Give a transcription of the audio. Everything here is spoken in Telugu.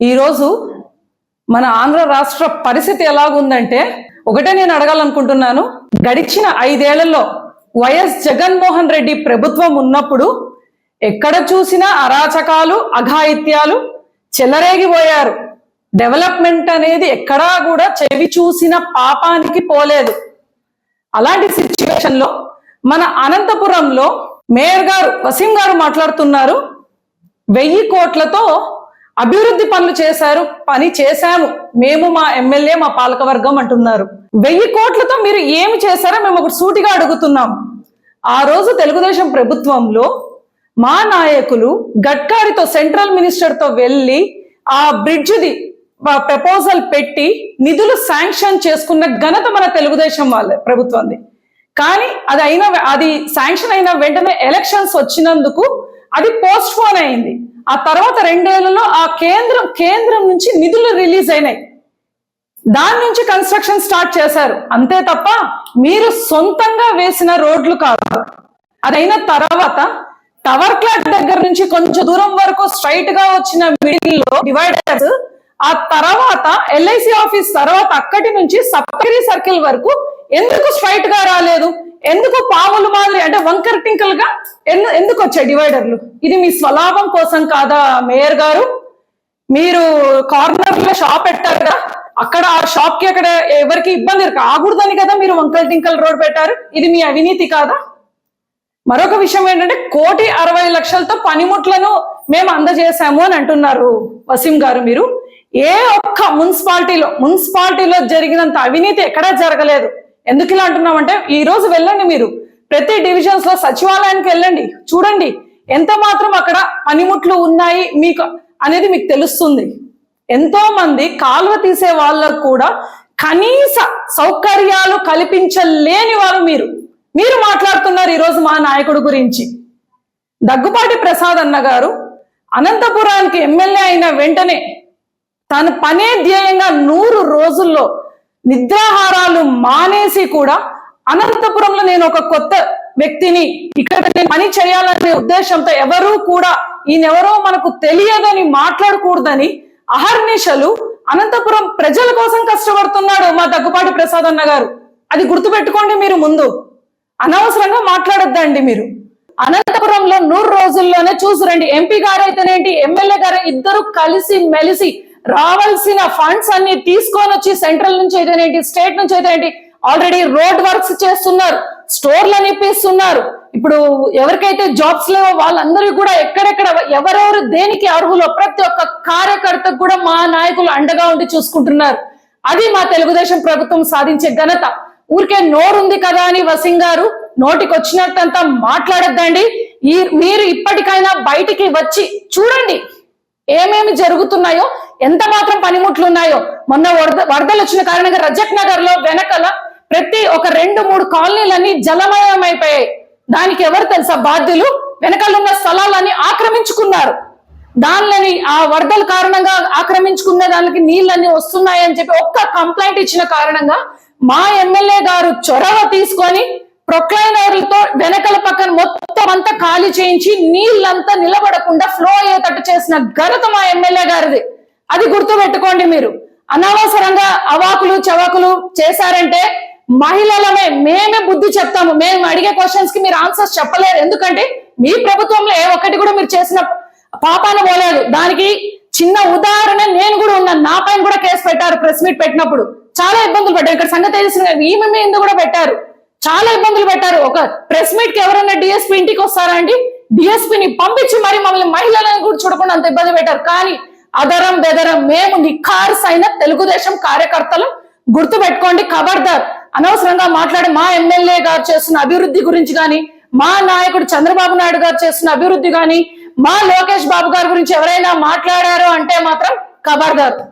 ఈరోజు మన ఆంధ్ర రాష్ట్ర పరిస్థితి ఎలాగుందంటే ఒకటే నేను అడగాలనుకుంటున్నాను. గడిచిన ఐదేళ్ళలో వైఎస్ జగన్మోహన్ రెడ్డి ప్రభుత్వం ఉన్నప్పుడు ఎక్కడ చూసినా అరాచకాలు అఘాయిత్యాలు చెలరేగిపోయారు. డెవలప్మెంట్ అనేది ఎక్కడా కూడా చెవి చూసిన పాపానికి పోలేదు. అలాంటి సిచ్యువేషన్లో మన అనంతపురంలో మేయర్ గారు వసీం గారు మాట్లాడుతున్నారు. వెయ్యి కోట్లతో అభివృద్ధి పనులు చేశారు పని చేశాము. మేము మా ఎమ్మెల్యే మా పాలకవర్గం అంటున్నారు. వెయ్యి కోట్లతో మీరు ఏమి చేశారో మేము ఒకటి సూటిగా అడుగుతున్నాం. ఆ రోజు తెలుగుదేశం ప్రభుత్వంలో మా నాయకులు గడ్కారితో సెంట్రల్ మినిస్టర్తో వెళ్ళి ఆ బ్రిడ్జ్ది ప్రపోజల్ పెట్టి నిధులు శాంక్షన్ చేసుకున్న ఘనత మన తెలుగుదేశం వాళ్ళ ప్రభుత్వంది. కానీ అది అయిన అది శాంక్షన్ అయిన వెంటనే ఎలక్షన్స్ వచ్చినందుకు అది పోస్ట్ పోన్ అయింది. ఆ తర్వాత రెండేళ్ళలో ఆ కేంద్రం కేంద్రం నుంచి నిధులు రిలీజ్ అయినాయి. దాని నుంచి కన్స్ట్రక్షన్ స్టార్ట్ చేశారు. అంతే తప్ప మీరు సొంతంగా వేసిన రోడ్లు కాదు. అదైన తర్వాత టవర్ క్లాక్ దగ్గర నుంచి కొంచెం దూరం వరకు స్ట్రైట్గా వచ్చిన మిడిల్లో డివైడర్స్ ఆ తర్వాత ఎల్ఐసి ఆఫీస్ తర్వాత అక్కడి నుంచి సప్తగిరి సర్కిల్ వరకు ఎందుకు స్ట్రైట్గా రాలేదు? ఎందుకు పాములు మాదిరి అంటే వంకర్ టింకల్గా ఎందుకు వచ్చాయి డివైడర్లు? ఇది మీ స్వలాభం కోసం కాదా మేయర్ గారు? మీరు కార్నర్లో షాప్ పెట్టారు కదా అక్కడ ఆ షాప్కి అక్కడ ఎవరికి ఇబ్బంది కాకూడదని కదా మీరు వంకల్ టింకల్ రోడ్ పెట్టారు? ఇది మీ అవినీతి కాదా? మరొక విషయం ఏంటంటే కోటి అరవై లక్షలతో పనిముట్లను మేము అందజేశాము అని అంటున్నారు వసీం గారు మీరు. ఏ ఒక్క మున్సిపాలిటీలో మున్సిపాలిటీలో జరిగినంత అవినీతి ఎక్కడా జరగలేదు. ఎందుకు ఇలా అంటున్నామంటే ఈ రోజు వెళ్ళండి మీరు. ప్రతి డివిజన్స్లో సచివాలయానికి వెళ్ళండి. చూడండి ఎంత మాత్రం అక్కడ పనిముట్లు ఉన్నాయి మీకు అనేది మీకు తెలుస్తుంది. ఎంతో మంది కాలువ తీసే వాళ్ళకు కూడా కనీస సౌకర్యాలు కల్పించలేని వారు మీరు. మీరు మాట్లాడుతున్నారు ఈరోజు మా నాయకుడు గురించి. దగ్గుపాటి ప్రసాద్ అన్న గారు అనంతపురానికి ఎమ్మెల్యే అయిన వెంటనే తన పనే ధ్యేయంగా నూరు రోజుల్లో నిద్రాహారాలు మానేసి కూడా అనంతపురంలో నేను ఒక కొత్త వ్యక్తిని ఇక్కడ నేను పని చేయాలనే ఉద్దేశంతో ఎవరూ కూడా ఈయనెవరో మనకు తెలియదని మాట్లాడకూడదని అహర్నిశలు అనంతపురం ప్రజల కోసం కష్టపడుతున్నాడు మా దగ్గుపాటి ప్రసాద్ అన్న గారు. అది గుర్తుపెట్టుకోండి మీరు ముందు. అనవసరంగా మాట్లాడొద్దండి మీరు. అనంతపురంలో నూరు రోజుల్లోనే చూసురండి. ఎంపీ గారు అయితేనేంటి ఎమ్మెల్యే గారు ఇద్దరు కలిసి మెలిసి రావాల్సిన ఫండ్స్ అన్ని తీసుకొని వచ్చి సెంట్రల్ నుంచి అయితేనేంటి స్టేట్ నుంచి అయితేనేంటి ఆల్రెడీ రోడ్ వర్క్స్ చేస్తున్నారు స్టోర్లు ఇప్పిస్తున్నారు. ఇప్పుడు ఎవరికైతే జాబ్స్ లేవో వాళ్ళందరూ కూడా ఎక్కడెక్కడ ఎవరెవరు దేనికి అర్హులో ప్రతి ఒక్క కార్యకర్తకు కూడా మా నాయకులు అండగా ఉండి చూసుకుంటున్నారు. అది మా తెలుగుదేశం ప్రభుత్వం సాధించే ఘనత. ఊరికే నోరుంది కదా అని వసింగ్ గారు నోటికి వచ్చినట్టంతా మాట్లాడొద్దండి. ఈ మీరు ఇప్పటికైనా బయటికి వచ్చి చూడండి. ఏమేమి జరుగుతున్నాయో ఎంత మాత్రం పనిముట్లు ఉన్నాయో మొన్న వరద వరదలు వచ్చిన కారణంగా రజక్ నగర్లో వెనకల ప్రతి ఒక రెండు మూడు కాలనీలన్నీ జలమయమైపోయాయి. దానికి ఎవరు తెలుసా? బాధ్యులు వెనకాల ఉన్న స్థలాలన్నీ ఆక్రమించుకున్నారు. దానిని ఆ వరదల కారణంగా ఆక్రమించుకున్న దానికి నీళ్ళన్నీ వస్తున్నాయని చెప్పి ఒక్క కంప్లైంట్ ఇచ్చిన కారణంగా మా ఎమ్మెల్యే గారు చొరవ తీసుకొని ప్రొక్లైనర్లతో వెనకల పక్కన మొత్తం అంతా ఖాళీ చేయించి నీళ్ళంతా నిలబడకుండా ఫ్లో అయ్యేటట్టు చేసిన ఘనత మా ఎమ్మెల్యే గారిది. అది గుర్తు పెట్టుకోండి మీరు. అనవసరంగా అవాకులు చవాకులు చేశారంటే మహిళలమే మేమే బుద్ధి చెప్తాము. మేము అడిగే క్వశ్చన్స్కి మీరు ఆన్సర్స్ చెప్పలేరు. ఎందుకంటే మీ ప్రభుత్వంలో ఏ ఒక్కటి కూడా మీరు చేసిన పాపాన పోలేదు. దానికి చిన్న ఉదాహరణ నేను కూడా ఉన్నాను. నా పైన కూడా కేసు పెట్టారు ప్రెస్ మీట్ పెట్టినప్పుడు. చాలా ఇబ్బందులు పడ్డారు ఇక్కడ సంగతి తెలిసిన ఈమె మీద కూడా పెట్టారు. చాలా ఇబ్బందులు పెట్టారు. ఒక ప్రెస్ మీట్కి ఎవరైనా డిఎస్పీ ఇంటికి వస్తారా అండి? డిఎస్పీని పంపించి మరి మమ్మల్ని మహిళలను కూడా చూడకుండా అంత ఇబ్బంది పెట్టారు. కానీ అదరం బెదరం మేము నిఖార్స్ అయిన తెలుగుదేశం కార్యకర్తలు గుర్తు పెట్టుకోండి ఖబర్దార్ అనవసరంగా మాట్లాడి మా ఎమ్మెల్యే గారు చేస్తున్న అభివృద్ధి గురించి కానీ మా నాయకుడు చంద్రబాబు నాయుడు గారు చేస్తున్న అభివృద్ధి కానీ మా లోకేష్ బాబు గారి గురించి ఎవరైనా మాట్లాడారు అంటే మాత్రం ఖబర్దార్